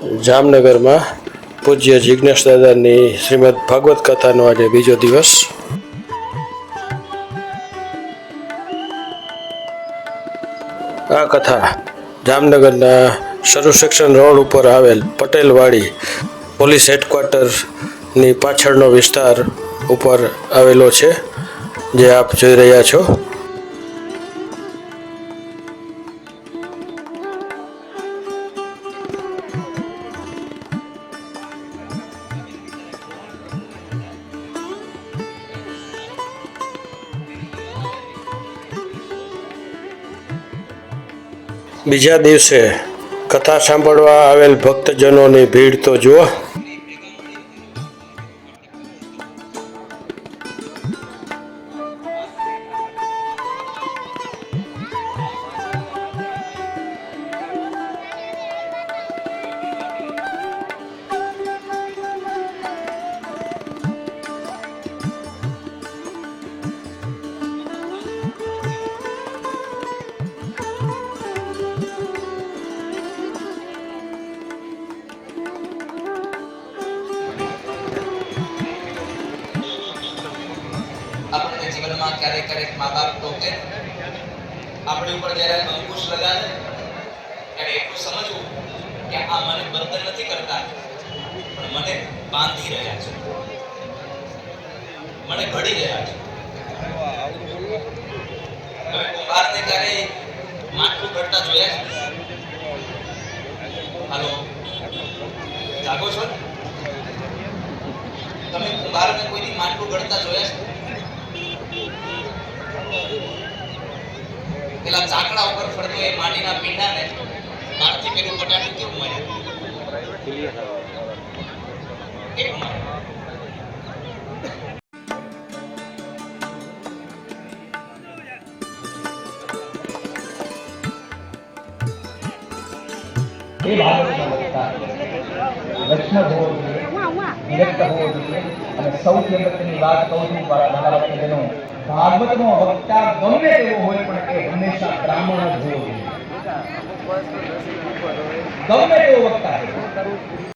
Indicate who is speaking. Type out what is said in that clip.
Speaker 1: જામનગરમાં પૂજ્ય જિજ્ઞેશ દાદાની શ્રીમદ ભાગવત કથાનો આજે બીજો દિવસ. આ કથા જામનગરના સર્વ શિક્ષણ રોડ ઉપર આવેલ પટેલવાડી પોલીસ હેડક્વાર્ટરની પાછળનો વિસ્તાર ઉપર આવેલો છે, જે આપ જોઈ રહ્યા છો. બીજા દિવસે કથા સાંભળવા આવેલ ભક્તજનોની ભીડ તો જુઓ.
Speaker 2: જીવનમાં ક્યારેક ક્યારેક મા બાપ ટોકે આપણી ઉપર જ્યારે અંકુશ લગાવે, ત્યારે એટલું સમજવું કે આ મને બંધન નથી કરતા, પણ મને બાંધી રહ્યા છે. મને ઘડી રહ્યા છે. તમે કુંભારને ક્યારે માટલું ઘડતા જોયા હાલો. જાગો છો? તમે કુંભારને કોઈની માટલું ઘડતા જોયા છે? પેલા ઝાકડા ઉપર ફરતો એ માટીના પીંડાને બાળથી પેલું બટાટું કેવું.
Speaker 3: એ હોવો જોઈએ જોઈએ અને સૌથી અગત્યની વાત કહું છું મારા નાના ભક્તજનો ભાગવતનો વક્તા ગમે તેવો હોય પણ એ હંમેશા બ્રાહ્મણ જ હોવો જોઈએ. ગમે તેવો વક્તા